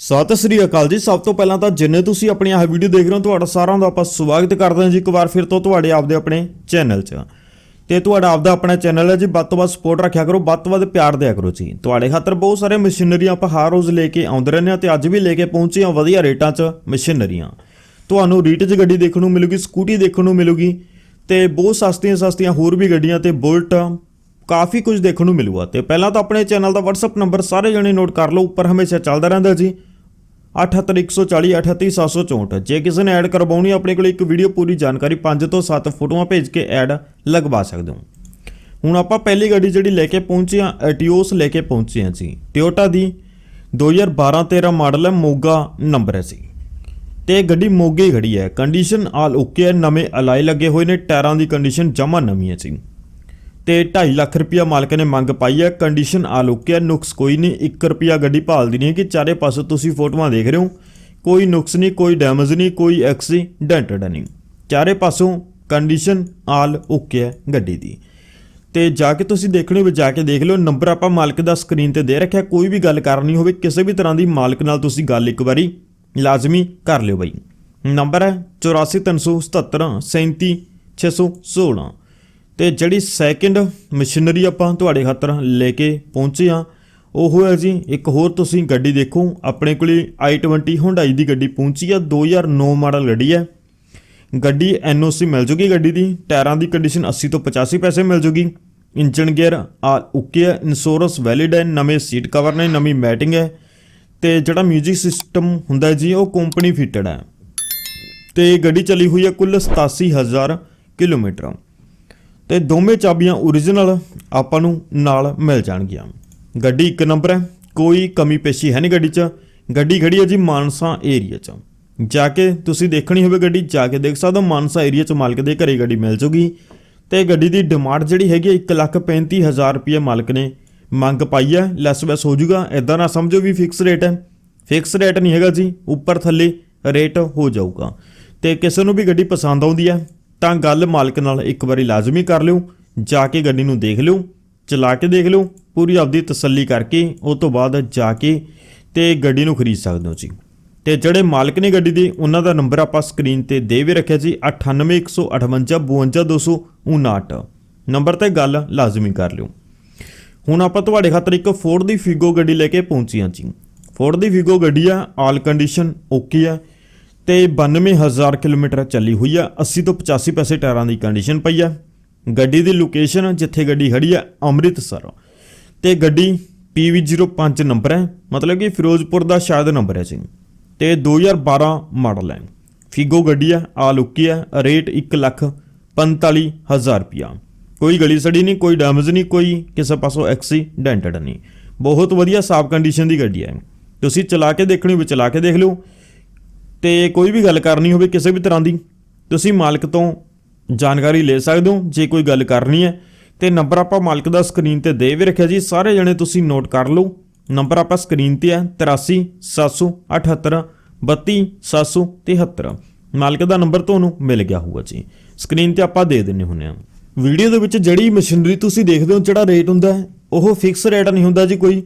ਸਤਿ ਸ੍ਰੀ ਅਕਾਲ ਜੀ। ਸਭ ਤੋਂ ਪਹਿਲਾਂ ਤਾਂ ਜਿੰਨੇ ਤੁਸੀਂ ਆਪਣੀ ਇਹ ਵੀਡੀਓ ਦੇਖ ਰਹੇ ਹੋ, ਤੁਹਾਡਾ ਸਾਰਿਆਂ ਦਾ ਆਪਾਂ ਸਵਾਗਤ ਕਰਦੇ ਹਾਂ ਜੀ। ਇੱਕ ਵਾਰ ਫਿਰ ਤੋਂ ਤੁਹਾਡੇ ਆਪਦੇ ਆਪਣੇ ਚੈਨਲ 'ਚ। ਤੇ ਤੁਹਾਡਾ ਆਪਦਾ ਆਪਣਾ ਚੈਨਲ ਹੈ ਜੀ। ਵੱਧ ਤੋਂ ਵੱਧ ਸਪੋਰਟ ਰੱਖਿਆ ਕਰੋ, ਵੱਧ ਤੋਂ ਵੱਧ ਪਿਆਰ ਦਿਆ ਕਰੋ ਜੀ। ਤੁਹਾਡੇ ਖਾਤਰ ਬਹੁਤ ਸਾਰੇ ਮਸ਼ੀਨਰੀਆਂ ਆਪਾਂ ਹਰ ਰੋਜ਼ ਲੈ ਕੇ ਆਉਂਦੇ ਰਹਿੰਦੇ ਹਾਂ ਤੇ ਅੱਜ ਵੀ ਲੈ ਕੇ ਪਹੁੰਚੇ ਹਾਂ ਵਧੀਆ ਰੇਟਾਂ 'ਚ ਮਸ਼ੀਨਰੀਆਂ ਤੁਹਾਨੂੰ ਰੀਟ 'ਚ ਗੱਡੀ ਦੇਖਣ ਨੂੰ ਮਿਲੂਗੀ ਸਕੂਟੀ ਦੇਖਣ ਨੂੰ ਮਿਲੂਗੀ ਤੇ ਬਹੁਤ ਸਸਤੀਆਂ ਸਸਤੀਆਂ ਹੋਰ ਵੀ ਗੱਡੀਆਂ ਤੇ ਬੁਲਟ, ਕਾਫੀ ਕੁਝ ਦੇਖਣ ਨੂੰ ਮਿਲੂਗਾ। ਤੇ ਪਹਿਲਾਂ ਤਾਂ ਆਪਣੇ ਚੈਨਲ ਦਾ WhatsApp ਨੰਬਰ ਸਾਰੇ ਜਣੇ ਨੋਟ ਕਰ ਲਓ, ਉੱਪਰ ਹਮੇਸ਼ਾ ਚੱਲਦਾ ਰਹਿੰਦਾ ਜੀ। 78140 38764 ਜੇ ਕਿਸੇ ਨੇ ਐਡ ਕਰਵਾਉਣੀ ਆਪਣੇ ਕੋਲ ਇੱਕ ਵੀਡੀਓ ਪੂਰੀ ਜਾਣਕਾਰੀ 5 ਤੋਂ 7 ਫੋਟੋਆਂ ਭੇਜ ਕੇ ਐਡ ਲਗਵਾ ਸਕਦੇ ਹੋ। ਹੁਣ ਆਪਾਂ ਪਹਿਲੀ ਗੱਡੀ ਜਿਹੜੀ ਲੈ ਕੇ ਪਹੁੰਚੇ ਹਾਂ ਐਟੀਓਸ ਲੈ ਕੇ ਪਹੁੰਚੇ ਹਾਂ ਜੀ ਟਿਓਟਾ ਦੀ 2012-13 ਮਾਡਲ ਹੈ, ਮੋਗਾ ਨੰਬਰ ਹੈ ਜੀ ਤੇ ਇਹ ਗੱਡੀ ਮੋਗੇ ਹੀ ਖੜੀ ਹੈ। ਕੰਡੀਸ਼ਨ ਆਲ ਓਕੇ ਹੈ, ਨਵੇਂ ਅਲਾਈ ਲੱਗੇ ਹੋਏ ਨੇ, ਟਾਇਰਾਂ ਦੀ ਕੰਡੀਸ਼ਨ ਜਮਾ ਨਵੀਂ ਹੈ ਸੀ। ਤੇ 2.5 ਲੱਖ ਰੁਪਇਆ ਮਾਲਕ ਨੇ ਮੰਗ ਪਾਈ ਹੈ। ਕੰਡੀਸ਼ਨ ਆ ਲੁਕਿਆ। ਨੁਕਸ ਕੋਈ ਨਹੀਂ। 1 ਰੁਪਿਆ ਗੱਡੀ ਭਾਲਦੀ ਨਹੀਂ ਕਿ ਚਾਰੇ ਪਾਸੇ ਤੁਸੀਂ ਫੋਟੋਆਂ ਦੇਖ ਰਹੇ ਹੋ। ਕੋਈ ਨੁਕਸ ਨਹੀਂ, ਕੋਈ ਡੈਮੇਜ ਨਹੀਂ, ਕੋਈ ਐਕਸੀਡੈਂਟ ਨਹੀਂ। ਚਾਰੇ ਪਾਸੋਂ ਕੰਡੀਸ਼ਨ ਆਲ ਓਕੇ ਹੈ ਗੱਡੀ ਦੀ। ਤੇ ਜਾ ਕੇ ਤੁਸੀਂ ਦੇਖਣੇ ਵਿੱਚ ਜਾ ਕੇ ਦੇਖ ਲਿਓ। ਨੰਬਰ ਆਪਾਂ ਮਾਲਕ ਦਾ ਸਕਰੀਨ ਤੇ ਦੇ ਰੱਖਿਆ। ਕੋਈ ਵੀ ਗੱਲ ਕਰਨੀ ਹੋਵੇ, ਕਿਸੇ ਵੀ ਤਰ੍ਹਾਂ ਦੀ ਮਾਲਕ ਨਾਲ ਤੁਸੀਂ ਗੱਲ ਇੱਕ ਵਾਰੀ ਲਾਜ਼ਮੀ ਕਰ ਲਿਓ ਬਾਈ। ਨੰਬਰ ਹੈ 843777 37616 ਤੇ ਜਿਹੜੀ ਸੈਕਿੰਡ ਮਸ਼ੀਨਰੀ ਆਪਾਂ ਤੁਹਾਡੇ ਖਾਤਰ ਲੈ ਕੇ ਪਹੁੰਚੇ ਆ ਉਹ ਹੈ ਜੀ, ਇੱਕ ਹੋਰ ਤੁਸੀਂ ਗੱਡੀ ਦੇਖੋ, ਆਪਣੇ ਕੋਲੇ i20 Hyundai ਦੀ ਗੱਡੀ ਪਹੁੰਚੀ ਆ 2009 ਮਾਡਲ ਗੱਡੀ ਹੈ। ਗੱਡੀ NOC ਮਿਲ ਜੂਗੀ ਗੱਡੀ ਦੀ, ਟਾਇਰਾਂ ਦੀ ਕੰਡੀਸ਼ਨ 80 ਤੋਂ 85 ਪੈਸੇ ਮਿਲ ਜੂਗੀ। ਇੰਜਨ ਗੇਅਰ ਆ ਓਕੇ ਹੈ ਇੰਸ਼ੋਰੈਂਸ ਵੈਲਿਡ ਹੈ, ਨਵੇਂ ਸੀਟ ਕਵਰ ਨੇ, ਨਵੀਂ ਮੈਟਿੰਗ ਹੈ। ਤੇ ਜਿਹੜਾ 뮤직 ਸਿਸਟਮ ਹੁੰਦਾ ਜੀ, ਉਹ ਕੰਪਨੀ ਫਿਟਡ ਹੈ। ਤੇ ਗੱਡੀ ਚੱਲੀ ਹੋਈ ਹੈ ਕੁੱਲ 87000 ਕਿਲੋਮੀਟਰ। ਤੇ ਦੋਵੇਂ ਚਾਬੀਆਂ origignal ਆਪਾਂ ਨੂੰ ਨਾਲ ਮਿਲ ਜਾਣਗੀਆਂ। ਗੱਡੀ ਇੱਕ ਨੰਬਰ ਹੈ, ਕੋਈ ਕਮੀ ਪੇਸ਼ੀ ਹੈ ਨਹੀਂ ਗੱਡੀ 'ਚ। ਗੱਡੀ ਖੜੀ ਹੈ ਜੀ ਮਾਨਸਾ ਏਰੀਆ 'ਚ। ਜਾ ਕੇ ਤੁਸੀਂ ਦੇਖਣੀ ਹੋਵੇ ਗੱਡੀ, ਜਾ ਕੇ ਦੇਖ ਸਕਦੇ ਹੋ ਮਾਨਸਾ ਏਰੀਆ 'ਚ ਮਾਲਕ ਦੇ ਘਰੇ ਗੱਡੀ ਮਿਲ ਜੂਗੀ। ਤੇ ਗੱਡੀ ਦੀ ਡਿਮਾਂਡ ਜਿਹੜੀ ਹੈਗੀ 135000 ਰੁਪਏ ਮਾਲਕ ਨੇ ਮੰਗ ਪਾਈ ਹੈ। ਲੈਸ ਬੈਸ ਹੋ ਜਾਊਗਾ ਇਦਾਂ ਨਾ ਸਮਝੋ ਵੀ ਫਿਕਸ ਰੇਟ ਹੈ। ਫਿਕਸ ਰੇਟ ਨਹੀਂ ਹੈਗਾ ਜੀ, ਉੱਪਰ ਥੱਲੇ ਰੇਟ ਹੋ ਜਾਊਗਾ। ਤੇ ਕਿਸੇ ਨੂੰ ਵੀ ਗੱਡੀ ਪਸੰਦ ਆਉਂਦੀ ਹੈ ਤਾਂ ਗੱਲ ਮਾਲਕ ਨਾਲ ਇੱਕ ਵਾਰੀ ਲਾਜ਼ਮੀ ਕਰ ਲਿਓ, ਜਾ ਕੇ ਗੱਡੀ ਨੂੰ ਦੇਖ ਲਿਓ, ਚਲਾ ਕੇ ਦੇਖ ਲਿਓ, ਪੂਰੀ ਆਪਦੀ ਤਸੱਲੀ ਕਰਕੇ ਉਸ ਤੋਂ ਬਾਅਦ ਜਾ ਕੇ ਤੇ ਗੱਡੀ ਨੂੰ ਖਰੀਦ ਸਕਦੇ ਹੋ ਜੀ। ਤੇ ਜਿਹੜੇ ਮਾਲਕ ਨੇ ਗੱਡੀ ਦੇ, ਉਹਨਾਂ ਦਾ ਨੰਬਰ ਆਪਾਂ ਸਕਰੀਨ ਤੇ ਦੇ ਵੀ ਰੱਖਿਆ ਜੀ 9815525259 ਨੰਬਰ ਤੇ ਗੱਲ ਲਾਜ਼ਮੀ ਕਰ ਲਿਓ। ਹੁਣ ਆਪਾਂ ਤੁਹਾਡੇ ਖਾਤਰ ਇੱਕ ਫੋਰਡ ਦੀ ਫਿਗੋ ਗੱਡੀ ਲੈ ਕੇ ਪਹੁੰਚੀ ਹਾਂ ਜੀ। ਫੋਰਡ ਦੀ ਫਿਗੋ ਗੱਡੀ ਆ ਆਲ ਕੰਡੀਸ਼ਨ ਓਕੇ ਆ। ਤੇ 92000 ਕਿਲੋਮੀਟਰ ਚੱਲੀ ਹੋਈ ਆ। 80 ਤੋਂ 85 ਪੈਸੇ ਟਾਇਰਾਂ ਦੀ ਕੰਡੀਸ਼ਨ ਪਈ ਆ। ਗੱਡੀ ਦੀ ਲੋਕੇਸ਼ਨ ਜਿੱਥੇ ਗੱਡੀ ਖੜੀ ਆ, ਅੰਮ੍ਰਿਤਸਰ। ਤੇ ਗੱਡੀ PV05 ਨੰਬਰ ਹੈ। ਮਤਲਬ ਕਿ ਫਿਰੋਜ਼ਪੁਰ ਦਾ ਸ਼ਾਇਦ ਨੰਬਰ ਹੈ ਜੀ। ਤੇ 2012 ਮਾਡਲ ਹੈ। ਫਿਗੋ ਗੱਡੀ ਆ ਆ ਲੁੱਕੀ ਆ। ਰੇਟ 1 ਲੱਖ 45000 ਰੁਪਿਆ ਕੋਈ ਗਲੀ ਸੜੀ ਨਹੀਂ, ਕੋਈ ਡੈਮੇਜ ਨਹੀਂ, ਕੋਈ ਕਿਸੇ ਪਾਸੋਂ ਐਕਸੀਡੈਂਟਡ ਨਹੀਂ। ਬਹੁਤ ਵਧੀਆ ਸਾਫ਼ ਕੰਡੀਸ਼ਨ ਦੀ ਗੱਡੀ ਹੈ। ਤੁਸੀਂ ਚਲਾ ਕੇ ਦੇਖਣੀ ਵੀ ਚਲਾ ਕੇ ਦੇਖ ਲਿਓ। ਤੇ ਕੋਈ ਵੀ ਗੱਲ ਕਰਨੀ ਹੋਵੇ ਕਿਸੇ ਵੀ ਤਰ੍ਹਾਂ ਦੀ, ਤੁਸੀਂ ਮਾਲਕ ਤੋਂ ਜਾਣਕਾਰੀ ਲੈ ਸਕਦੇ ਹੋ, ਜੇ ਕੋਈ ਗੱਲ ਕਰਨੀ ਹੈ, ਤੇ ਨੰਬਰ ਆਪਾਂ ਮਾਲਕ ਦਾ ਸਕਰੀਨ ਤੇ ਦੇ ਵੀ ਰੱਖਿਆ ਜੀ, ਸਾਰੇ ਜਣੇ ਤੁਸੀਂ ਨੋਟ ਕਰ ਲਓ। ਨੰਬਰ ਆਪਾਂ ਸਕਰੀਨ ਤੇ ਹੈ 83 778 32 773 ਮਾਲਕ ਦਾ ਨੰਬਰ ਤੁਹਾਨੂੰ ਮਿਲ ਗਿਆ ਹੋਊਗਾ ਜੀ। ਸਕਰੀਨ ਤੇ ਆਪਾਂ ਦੇ ਦਿੰਨੇ ਹੁੰਨੇ ਆ। ਵੀਡੀਓ ਦੇ ਵਿੱਚ ਜਿਹੜੀ ਮਸ਼ੀਨਰੀ ਤੁਸੀਂ ਦੇਖਦੇ ਹੋ, ਜਿਹੜਾ ਰੇਟ ਹੁੰਦਾ ਹੈ, ਉਹ ਫਿਕਸ ਰੇਟ ਨਹੀਂ ਹੁੰਦਾ ਜੀ ਕੋਈ।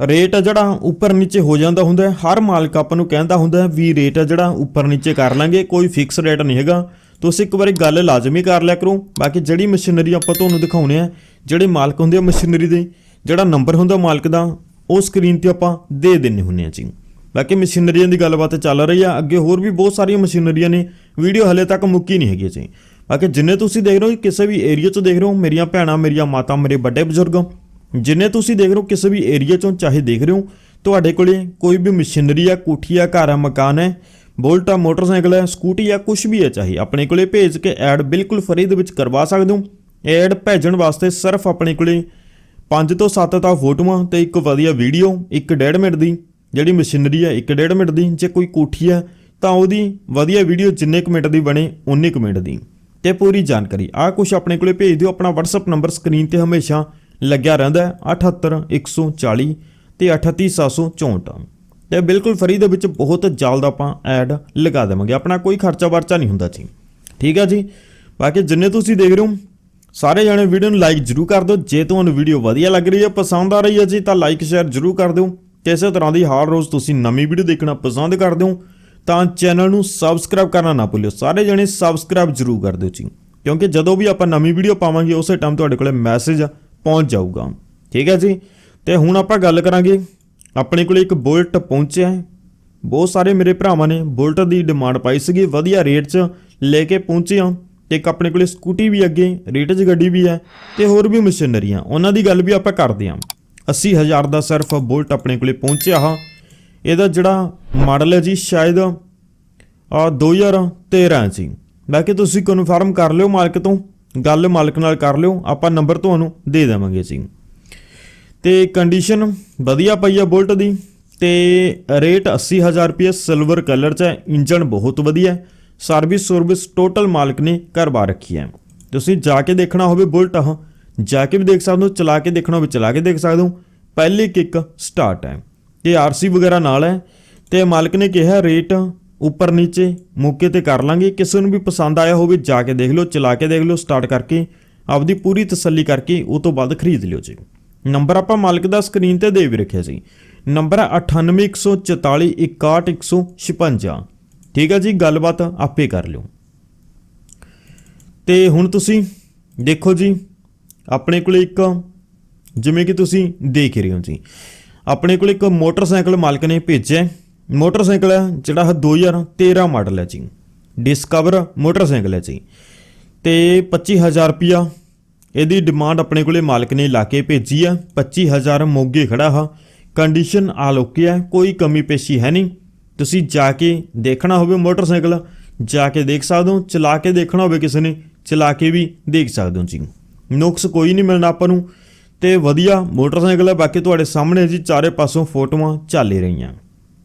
ਰੇਟ ਆ ਜਿਹੜਾ ਉੱਪਰ ਨੀਚੇ ਹੋ ਜਾਂਦਾ ਹੁੰਦਾ ਹਰ ਮਾਲਕ ਆਪਾਂ ਨੂੰ ਕਹਿੰਦਾ ਹੁੰਦਾ ਵੀ ਰੇਟ ਆ ਜਿਹੜਾ ਉੱਪਰ ਨੀਚੇ ਕਰ ਲਾਂਗੇ, ਕੋਈ ਫਿਕਸ ਰੇਟ ਨਹੀਂ ਹੈਗਾ। ਤੁਸੀਂ ਇੱਕ ਵਾਰੀ ਗੱਲ ਲਾਜ਼ਮੀ ਕਰ ਲਿਆ ਕਰੋ, ਬਾਕੀ ਜਿਹੜੀ ਮਸ਼ੀਨਰੀ ਆਪਾਂ ਤੁਹਾਨੂੰ ਦਿਖਾਉਣੇ ਆ, ਜਿਹੜੇ ਮਾਲਕ ਹੁੰਦੇ ਆ ਮਸ਼ੀਨਰੀ ਦੇ, ਜਿਹੜਾ ਨੰਬਰ ਹੁੰਦਾ ਮਾਲਕ ਦਾ, ਉਹ ਸਕਰੀਨ ਤੇ ਆਪਾਂ ਦੇ ਦਿੰਨੇ ਹੁੰਨੇ ਆ ਜੀ। ਬਾਕੀ ਮਸ਼ੀਨਰੀਆਂ ਦੀ ਗੱਲਬਾਤ ਚੱਲ ਰਹੀ ਆ, ਅੱਗੇ ਹੋਰ ਵੀ ਬਹੁਤ ਸਾਰੀਆਂ ਮਸ਼ੀਨਰੀਆਂ ਨੇ ਵੀਡੀਓ ਹਲੇ ਤੱਕ ਮੁੱਕੀ ਨਹੀਂ ਹੈਗੀ ਜੀ। ਬਾਕੀ ਜਿੰਨੇ ਤੁਸੀਂ ਦੇਖ ਰਹੇ ਹੋ, ਕਿਸੇ ਵੀ ਏਰੀਆ 'ਚ ਦੇਖ ਰਹੇ ਹੋ, ਮੇਰੀਆਂ ਭੈਣਾਂ, ਮੇਰੀਆਂ ਮਾਤਾ, ਮੇਰੇ ਵੱਡੇ ਬਜ਼ੁਰਗ ਜਿੰਨੇ ਤੁਸੀਂ ਦੇਖ ਰਹੇ ਹੋ, ਕਿਸੇ ਵੀ ਏਰੀਆ 'ਚੋਂ ਚਾਹੇ ਦੇਖ ਰਹੇ ਹੋ, ਤੁਹਾਡੇ ਕੋਲੇ ਕੋਈ ਵੀ ਮਸ਼ੀਨਰੀ ਆ, ਕੋਠੀ ਆ, ਘਰ ਆ, ਮਕਾਨ ਹੈ ਬੋਲਟ ਆ ਮੋਟਰਸਾਈਕਲ ਹੈ, ਸਕੂਟੀ ਆ ਕੁਝ ਵੀ ਹੈ ਚਾਹੇ, ਆਪਣੇ ਕੋਲੇ ਭੇਜ ਕੇ ਐਡ ਬਿਲਕੁਲ ਫਰੀ ਦੇ ਵਿੱਚ ਕਰਵਾ ਸਕਦੇ ਹੋ। ਐਡ ਭੇਜਣ ਵਾਸਤੇ ਸਿਰਫ ਆਪਣੇ ਕੋਲੇ 5 ਤੋਂ 7 ਤਾਂ ਫੋਟੋਆਂ ਤੇ ਇੱਕ ਵਧੀਆ ਵੀਡੀਓ ਇੱਕ ਡੇਢ ਮਿੰਟ ਦੀ ਜਿਹੜੀ ਮਸ਼ੀਨਰੀ ਹੈ ਇੱਕ ਡੇਢ ਮਿੰਟ ਦੀ, ਜੇ ਕੋਈ ਕੋਠੀ ਹੈ ਤਾਂ ਉਹਦੀ ਵਧੀਆ ਵੀਡੀਓ ਜਿੰਨੇ ਕੁ ਮਿੰਟ ਦੀ ਬਣੇ ਉਨੇ ਕੁ ਮਿੰਟ ਦੀ। ਤੇ ਪੂਰੀ ਜਾਣਕਾਰੀ। ਆ ਕੁਝ ਆਪਣੇ ਕੋਲੇ ਭੇਜ ਦਿਓ, ਆਪਣਾ WhatsApp ਨੰਬਰ ਸਕਰੀਨ ਤੇ ਹਮੇਸ਼ਾ ਲੱਗਿਆ ਰਹਿੰਦਾ ਹੈ 78140 ਤੇ 38764 ਤੇ ਬਿਲਕੁਲ ਫਰੀ ਦੇ ਵਿੱਚ ਬਹੁਤ ਜਲਦ ਆਪਾਂ ਐਡ ਲਗਾ ਦੇਵਾਂਗੇ। ਆਪਣਾ ਕੋਈ ਖਰਚਾ ਵਰਚਾ ਨਹੀਂ ਹੁੰਦਾ ਜੀ। ਠੀਕ ਹੈ ਜੀ? ਬਾਕੀ ਜਿੰਨੇ ਤੁਸੀਂ ਦੇਖ ਰਹੇ ਹੋ, ਸਾਰੇ ਜਣੇ ਵੀਡੀਓ ਨੂੰ ਲਾਈਕ ਜਰੂਰ ਕਰ ਦਿਓ। ਜੇ ਤੁਹਾਨੂੰ ਵੀਡੀਓ ਵਧੀਆ ਲੱਗ ਰਹੀ ਹੈ, ਪਸੰਦ ਆ ਰਹੀ ਹੈ ਜੀ, ਤਾਂ ਲਾਈਕ ਸ਼ੇਅਰ ਜਰੂਰ ਕਰ ਦਿਓ। ਤੇ ਇਸੇ ਤਰ੍ਹਾਂ ਦੀ ਹਰ ਰੋਜ਼ ਤੁਸੀਂ ਨਵੀਂ ਵੀਡੀਓ ਦੇਖਣਾ ਪਸੰਦ ਕਰਦੇ ਹੋ ਤਾਂ ਚੈਨਲ ਨੂੰ ਸਬਸਕ੍ਰਾਈਬ ਕਰਨਾ ਨਾ ਭੁੱਲਿਓ। ਸਾਰੇ ਜਣੇ ਸਬਸਕ੍ਰਾਈਬ ਜ਼ਰੂਰ ਕਰ ਦਿਓ ਜੀ। ਕਿਉਂਕਿ ਜਦੋਂ ਵੀ ਆਪਾਂ ਨਵੀਂ ਵੀਡੀਓ ਪਾਵਾਂਗੇ, ਉਸੇ ਟਾਈਮ ਤੁਹਾਡੇ ਕੋਲੇ ਮੈਸੇਜ ਪਹੁੰਚ ਜਾਊਗਾ। ਠੀਕ ਹੈ ਜੀ? ਤੇ ਹੁਣ ਆਪਾਂ ਗੱਲ ਕਰਾਂਗੇ। ਆਪਣੇ ਕੋਲੇ ਇੱਕ ਬੁਲਟ ਪਹੁੰਚਿਆ ਹੈ। ਬਹੁਤ ਸਾਰੇ ਮੇਰੇ ਭਰਾਵਾਂ ਨੇ ਬੁਲਟ ਦੀ ਡਿਮਾਂਡ ਪਾਈ ਸੀਗੀ, ਵਧੀਆ ਰੇਟ 'ਚ ਲੈ ਕੇ ਪਹੁੰਚੇ ਹਾਂ। ਤੇ ਇੱਕ ਆਪਣੇ ਕੋਲੇ ਸਕੂਟੀ ਵੀ ਅੱਗੇ, ਰੇਟ 'ਚ ਗੱਡੀ ਵੀ ਹੈ ਤੇ ਹੋਰ ਵੀ ਮਸ਼ੀਨਰੀਆਂ ਉਹਨਾਂ ਦੀ ਗੱਲ ਵੀ ਆਪਾਂ ਕਰਦੇ ਹਾਂ। 80000 ਦਾ ਸਿਰਫ ਬੁਲਟ ਆਪਣੇ ਕੋਲੇ ਪਹੁੰਚਿਆ ਹਾਂ। ਇਹਦਾ ਜਿਹੜਾ ਮਾਡਲ ਹੈ ਜੀ, ਸ਼ਾਇਦ ਆ 2013 ਹੈ ਜੀ। ਬਾਕੀ ਤੁਸੀਂ ਕਨਫਰਮ ਕਰ ਲਿਓ ਮਾਲਕ ਤੋਂ। ਗੱਲ ਮਾਲਕ ਨਾਲ ਕਰ ਲਿਓ, ਆਪਾਂ ਨੰਬਰ ਤੁਹਾਨੂੰ ਦੇ ਦੇਵਾਂਗੇ ਅਸੀਂ ਤੇ ਕੰਡੀਸ਼ਨ ਵਧੀਆ ਪਈ ਆ ਬੁਲਟ ਦੀ, ਤੇ ਰੇਟ 80000 ਰੁਪਏ ਸਿਲਵਰ ਕਲਰ ਚ ਹੈ ਇੰਜਨ ਬਹੁਤ ਵਧੀਆ ਹੈ ਸਰਵਿਸ ਸਰਵਿਸ ਟੋਟਲ ਮਾਲਕ ਨੇ ਕਰਵਾ ਰੱਖੀ ਹੈ। ਤੁਸੀਂ ਜਾ ਕੇ ਦੇਖਣਾ ਹੋਵੇ ਬੁਲਟ ਆਹ ਜਾ ਕੇ ਵੀ ਦੇਖ ਸਕਦੇ ਹੋ, ਚਲਾ ਕੇ ਦੇਖਣਾ ਹੋਵੇ, ਚਲਾ ਕੇ ਦੇਖ ਸਕਦੇ ਹੋ, ਪਹਿਲੀ ਕਿੱਕ ਸਟਾਰਟ ਹੈ। ਤੇ ਆਰਸੀ ਵਗੈਰਾ ਨਾਲ ਹੈ, ਤੇ ਮਾਲਕ ਨੇ ਕਿਹਾ ਰੇਟ ਉੱਪਰ ਨੀਚੇ ਮੌਕੇ ਤੇ ਕਰ ਲਾਂਗੇ। ਕਿਸੇ ਨੂੰ ਵੀ ਪਸੰਦ ਆਇਆ ਹੋਵੇ, ਜਾ ਕੇ ਦੇਖ ਲਓ, ਚਲਾ ਕੇ ਦੇਖ ਲਓ ਸਟਾਰਟ ਕਰਕੇ ਆਪਦੀ ਪੂਰੀ ਤਸੱਲੀ ਕਰਕੇ ਉਹ ਤੋਂ ਬਾਅਦ ਖਰੀਦ ਲਿਓ ਜੀ। ਨੰਬਰ ਆਪਾਂ ਮਾਲਕ ਦਾ ਸਕਰੀਨ ਤੇ ਦੇ ਵੀ ਰੱਖਿਆ ਸੀ ਨੰਬਰ ਹੈ 9814416156 ਠੀਕ ਹੈ ਜੀ, ਗੱਲਬਾਤ ਆਪੇ ਕਰ ਲਿਓ। ਤੇ ਹੁਣ ਤੁਸੀਂ ਦੇਖੋ ਜੀ, ਆਪਣੇ ਕੋਲ ਇੱਕ ਜਿਵੇਂ ਕਿ ਤੁਸੀਂ ਦੇਖ ਰਹੇ ਹੋ ਜੀ। ਆਪਣੇ ਕੋਲ ਇੱਕ ਮੋਟਰਸਾਈਕਲ ਮਾਲਕ ਨੇ ਭੇਜਿਆ ਮੋਟਰਸਾਈਕਲ ਹੈ, ਜਿਹੜਾ ਹੈ 2013 ਮਾਡਲ ਹੈ ਜੀ। ਡਿਸਕਵਰ ਮੋਟਰਸਾਈਕਲ ਹੈ ਜੀ। ਤੇ 25000 ਰੁਪਿਆ ਇਹਦੀ ਡਿਮਾਂਡ ਆਪਣੇ ਕੋਲੇ ਮਾਲਕ ਨੇ ਲਾ ਕੇ ਭੇਜੀ ਆ 25000 ਮੋਗੇ ਖੜਾ ਹਾ। ਕੰਡੀਸ਼ਨ ਆਲ ਓਕੇ ਹੈ, ਕੋਈ ਕਮੀ ਪੇਸ਼ੀ ਹੈ ਨਹੀਂ। ਤੁਸੀਂ ਜਾ ਕੇ ਦੇਖਣਾ ਹੋਵੇ ਮੋਟਰਸਾਈਕਲ, ਜਾ ਕੇ ਦੇਖ ਸਕਦੇ ਹੋ, ਚਲਾ ਕੇ ਦੇਖਣਾ ਹੋਵੇ ਕਿਸੇ ਨੇ, ਚਲਾ ਕੇ ਵੀ ਦੇਖ ਸਕਦੇ ਹੋ ਜੀ। ਨੁਕਸ ਕੋਈ ਨਹੀਂ ਮਿਲਣਾ ਆਪਾਂ ਨੂੰ। ਤੇ ਵਧੀਆ ਮੋਟਰਸਾਈਕਲ ਹੈ, ਬਾਕੀ ਤੁਹਾਡੇ ਸਾਹਮਣੇ ਜੀ, ਚਾਰੇ ਪਾਸੋਂ ਫੋਟੋਆਂ ਚੱਲ ਹੀ ਰਹੀਆਂ।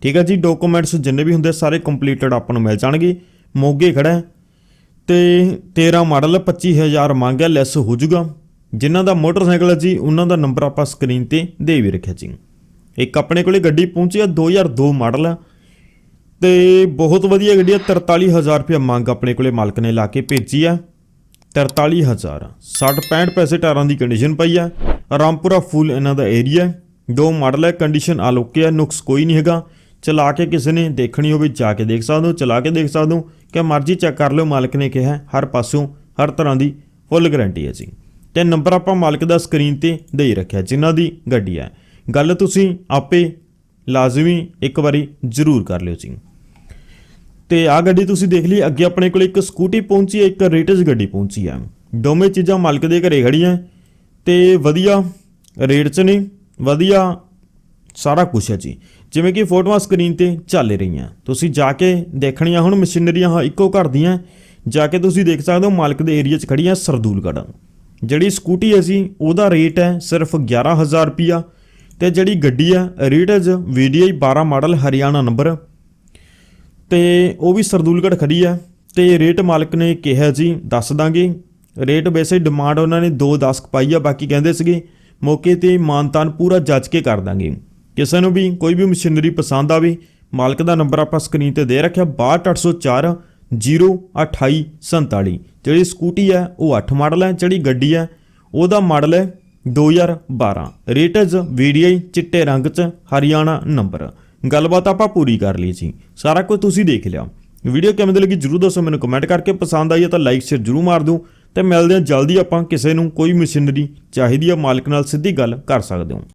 ਠੀਕ ਹੈ ਜੀ ਡਾਕੂਮੈਂਟਸ ਜਿੰਨੇ ਵੀ ਹੁੰਦੇ ਸਾਰੇ ਕੰਪਲੀਟਡ ਆਪਾਂ ਨੂੰ ਮਿਲ ਜਾਣਗੇ। ਮੋਗੇ ਖੜਾ ਹੈ ਤੇ 13 ਮਾਡਲ 25000 ਮੰਗਿਆ ਲੈਸ ਹੋ ਜਾਊਗਾ। ਜਿਨ੍ਹਾਂ ਦਾ ਮੋਟਰਸਾਈਕਲ ਹੈ ਜੀ, ਉਹਨਾਂ ਦਾ ਨੰਬਰ ਆਪਾਂ ਸਕਰੀਨ ਤੇ ਦੇ ਵੀ ਰੱਖਿਆ ਜੀ। ਇੱਕ ਆਪਣੇ ਕੋਲੇ ਗੱਡੀ ਪਹੁੰਚੀ ਆ 2002 ਮਾਡਲ ਆ ਤੇ ਬਹੁਤ ਵਧੀਆ ਗੱਡੀ ਆ 43000 ਰੁਪਏ ਮੰਗ ਆਪਣੇ ਕੋਲੇ ਮਾਲਕ ਨੇ ਲਾ ਕੇ ਭੇਜੀ ਆ 43000 60 65 ਪੈਸੇ ਟਾਇਰਾਂ ਦੀ ਕੰਡੀਸ਼ਨ ਪਈ ਆ ਰਾਮਪੁਰਾ ਫੁੱਲ ਇਹਨਾਂ ਦਾ ਏਰੀਆ ਦੋ ਮਾਡਲ ਹੈ ਕੰਡੀਸ਼ਨ ਆਲੋਕੇ ਆ ਨੁਕਸ ਕੋਈ ਨਹੀਂ ਹੈਗਾ। ਚਲਾ ਕੇ ਕਿਸੇ ਨੇ ਦੇਖਣੀ ਹੋਵੇ, ਜਾ ਕੇ ਦੇਖ ਸਕਦੇ ਹੋ, ਚਲਾ ਕੇ ਦੇਖ ਸਕਦੇ ਹੋ ਕਿ ਮਰਜ਼ੀ ਚੈੱਕ ਕਰ ਲਿਓ, ਮਾਲਕ ਨੇ ਕਿਹਾ, ਹਰ ਪਾਸਿਓਂ ਹਰ ਤਰ੍ਹਾਂ ਦੀ ਫੁੱਲ ਗਾਰੰਟੀ ਹੈ ਜੀ। ਤੇ ਨੰਬਰ ਆਪਾਂ ਮਾਲਕ ਦਾ ਸਕਰੀਨ ਤੇ ਦੇ ਹੀ ਰੱਖਿਆ, ਜਿਨ੍ਹਾਂ ਦੀ ਗੱਡੀ ਹੈ। ਗੱਲ ਤੁਸੀਂ ਆਪੇ ਲਾਜ਼ਮੀ ਇੱਕ ਵਾਰੀ ਜ਼ਰੂਰ ਕਰ ਲਿਓ ਜੀ। ਤੇ ਆ ਗੱਡੀ ਤੁਸੀਂ ਦੇਖ ਲਈ, ਅੱਗੇ ਆਪਣੇ ਕੋਲ ਇੱਕ ਸਕੂਟੀ ਪਹੁੰਚੀ ਹੈ, ਇੱਕ ਰੇਟਸ ਗੱਡੀ ਪਹੁੰਚੀ ਹੈ। ਦੋਵੇਂ ਚੀਜ਼ਾਂ ਮਾਲਕ ਦੇ ਘਰੇ ਖੜੀਆਂ ਤੇ ਵਧੀਆ ਰੇਟ 'ਚ ਨੇ, ਵਧੀਆ ਸਾਰਾ ਕੁਝ ਹੈ ਜੀ। ਜਿਵੇਂ ਕਿ ਫੋਟੋਆਂ ਸਕਰੀਨ ਤੇ ਚੱਲ ਰਹੀਆਂ। ਤੁਸੀਂ ਜਾ ਕੇ ਦੇਖਣੀਆਂ ਹੁਣ ਮਸ਼ੀਨਰੀਆਂ ਇੱਕੋ ਘਰ ਦੀਆਂ। ਜਾ ਕੇ ਤੁਸੀਂ ਦੇਖ ਸਕਦੇ ਹੋ ਮਾਲਕ ਦੇ ਏਰੀਆ 'ਚ ਖੜੀਆਂ ਸਰਦੂਲਗੜ੍ਹ। ਜਿਹੜੀ ਸਕੂਟੀ ਹੈ ਜੀ, ਉਹਦਾ ਰੇਟ ਹੈ ਸਿਰਫ 11000 ਰੁਪਿਆ ਤੇ ਜਿਹੜੀ ਗੱਡੀ ਹੈ Ritz VDI 12 model Haryana number. ਤੇ ਉਹ ਵੀ ਸਰਦੂਲਗੜ੍ਹ ਖੜੀ ਹੈ ਤੇ ਰੇਟ ਮਾਲਕ ਨੇ ਕਿਹਾ ਜੀ, ਦੱਸ ਦਾਂਗੇ। ਰੇਟ ਵੈਸੇ ਡਿਮਾਂਡ ਉਹਨਾਂ ਨੇ 2.10 ਪਾਈ ਆ, ਬਾਕੀ ਕਹਿੰਦੇ ਸੀਗੇ, ਮੌਕੇ ਤੇ ਮਾਨਤਾਨ ਪੂਰਾ ਜੱਜ ਕੇ ਕਰ ਦਾਂਗੇ। ਕਿਸੇ ਨੂੰ ਵੀ, ਕੋਈ ਵੀ ਮਸ਼ੀਨਰੀ ਪਸੰਦ ਆਵੇ, ਮਾਲਕ ਦਾ ਨੰਬਰ ਆਪਾਂ ਸਕਰੀਨ ਤੇ ਦੇ ਰੱਖਿਆ 62804 02847 ਜਿਹੜੀ ਸਕੂਟੀ ਹੈ, ਉਹ 8 ਮਾਡਲ ਹੈ, ਜਿਹੜੀ ਗੱਡੀ ਹੈ, ਉਹਦਾ ਮਾਡਲ ਹੈ 2012 ਰੇਟਜ ਵੀਡੀਆਈ ਚਿੱਟੇ ਰੰਗ 'ਚ, ਹਰਿਆਣਾ ਨੰਬਰ। ਗੱਲਬਾਤ ਆਪਾਂ ਪੂਰੀ ਕਰ ਲਈ ਸੀ। ਸਾਰਾ ਕੁਝ ਤੁਸੀਂ ਦੇਖ ਲਿਆ। ਵੀਡੀਓ ਕਿਵੇਂ ਦੀ ਲੱਗੀ ਜਰੂਰ ਦੱਸੋ ਮੈਨੂੰ ਕਮੈਂਟ ਕਰਕੇ। ਪਸੰਦ ਆਈ ਹੈ ਤਾਂ ਲਾਈਕ ਸ਼ੇਅਰ ਜਰੂਰ ਮਾਰ ਦਿਓ ਤੇ ਮਿਲਦੇ ਹਾਂ ਜਲਦੀ ਆਪਾਂ ਕਿਸੇ ਨੂੰ ਕੋਈ ਮਸ਼ੀਨਰੀ ਚਾਹੀਦੀ ਆ ਮਾਲਕ ਨਾਲ ਸਿੱਧੀ ਗੱਲ ਕਰ ਸਕਦੇ ਹਾਂ।